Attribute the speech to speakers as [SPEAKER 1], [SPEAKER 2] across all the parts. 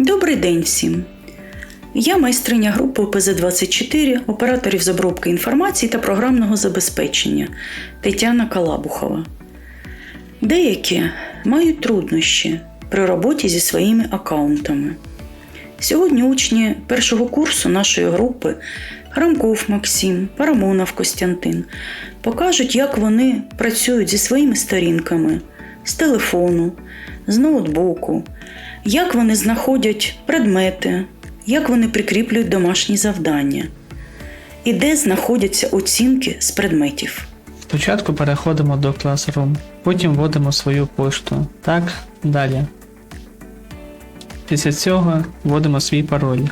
[SPEAKER 1] Добрий день всім! Я майстриня групи ОПЗ-24 операторів з обробки інформації та програмного забезпечення Тетяна Калабухова. Деякі мають труднощі при роботі зі своїми аккаунтами. Сьогодні учні першого курсу нашої групи Храмков Максим, Парамонов Костянтин покажуть, як вони працюють зі своїми сторінками з телефону, з ноутбуку, як вони знаходять предмети, як вони прикріплюють домашні завдання і де знаходяться оцінки з предметів.
[SPEAKER 2] Спочатку переходимо до Classroom, потім вводимо свою пошту. Так, далі. Після цього вводимо свій пароль.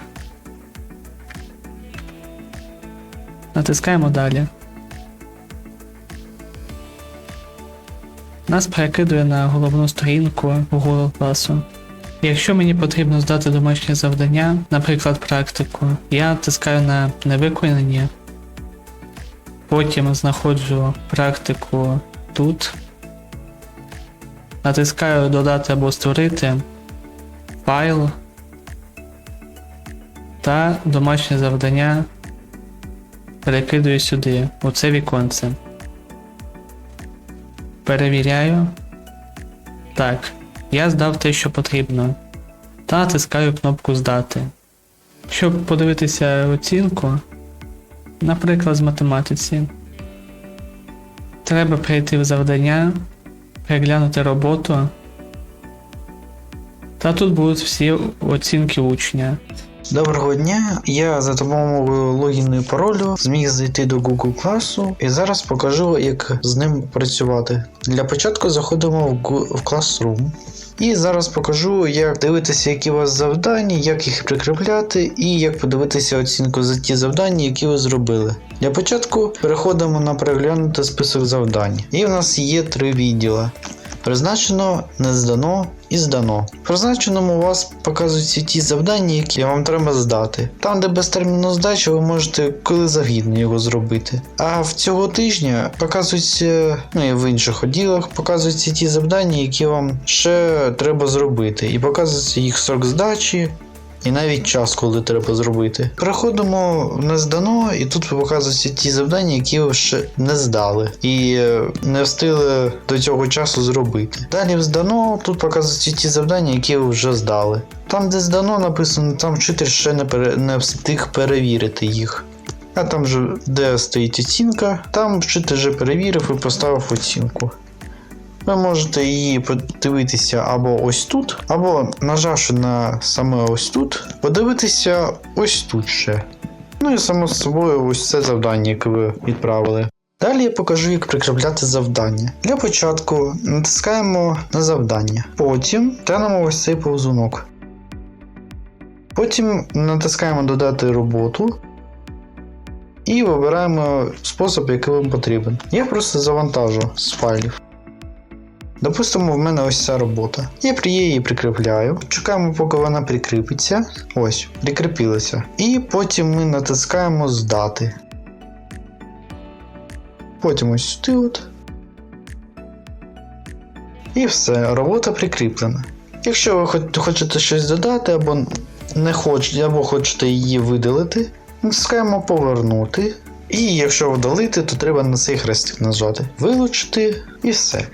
[SPEAKER 2] Натискаємо далі. Нас перекидує на головну сторінку Google класу. Якщо мені потрібно здати домашнє завдання, наприклад, практику, я натискаю на невиконані, Потім знаходжу практику тут. Натискаю додати або створити файл та домашнє завдання перекидую сюди, у це віконце. Перевіряю. Так, я здав те, що потрібно. Та натискаю кнопку Здати. Щоб подивитися оцінку, Наприклад, з математиці. Треба прийти в завдання, переглянути роботу. Та тут будуть всі оцінки учня.
[SPEAKER 3] Доброго дня! Я за допомогою логіну і паролю зміг зайти до Google класу і зараз покажу, як з ним працювати. Для початку заходимо в Classroom. І зараз покажу, як дивитися, які у вас завдання, як їх прикріпляти, і як подивитися оцінку за ті завдання, які ви зробили. Для початку переходимо на переглянути список завдань. І в нас є три відділи. Призначено, не здано і здано. В призначеному у вас показуються ті завдання, які вам треба здати. Там, де без терміну здачі, ви можете коли загідно його зробити. А в цього тижня показуються, ну і в інших відділах показуються ті завдання, які вам ще треба зробити. І показується їх срок здачі, і навіть час, коли треба зробити. Переходимо не здано, і тут показуються ті завдання, які ви ще не здали і е, не встигли до цього часу зробити. Далі в здано, тут показуються ті завдання, які ви вже здали. Там, де здано, написано, там вчитель ще не, пере... не встиг перевірити їх. А там вже де стоїть оцінка, там вчитель вже перевірив і поставив оцінку. Ви можете її подивитися або ось тут, або нажавши на саме ось тут, подивитися ось тут ще. Ну і само собою ось це завдання, яке ви відправили. Далі я покажу, як прикріпляти завдання. Для початку натискаємо на завдання. Потім тянемо ось цей повзунок. Потім натискаємо Додати роботу. І вибираємо спосіб, який вам потрібен. Я просто завантажу з файлів. Допустимо, в мене ось ця робота. Я її прикріпляю. Чекаємо, поки вона прикріпиться. Ось, прикріпилася. І потім ми натискаємо здати. Потім ось сюди от. І все, робота прикріплена. Якщо ви хочете щось додати, або не хочете, або хочете її видалити, натискаємо повернути. І якщо вдалити, то треба на цей хрестик нажати. Вилучити і все.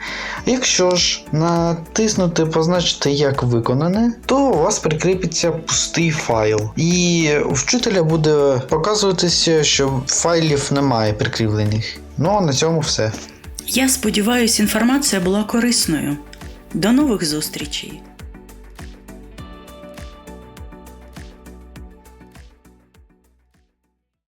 [SPEAKER 3] Якщо ж натиснути позначити як виконане, то у вас прикріпиться пустий файл. І вчителя буде показуватися, що файлів немає прикріплених. Ну а на цьому все.
[SPEAKER 1] Я сподіваюся, інформація була корисною. До нових зустрічей!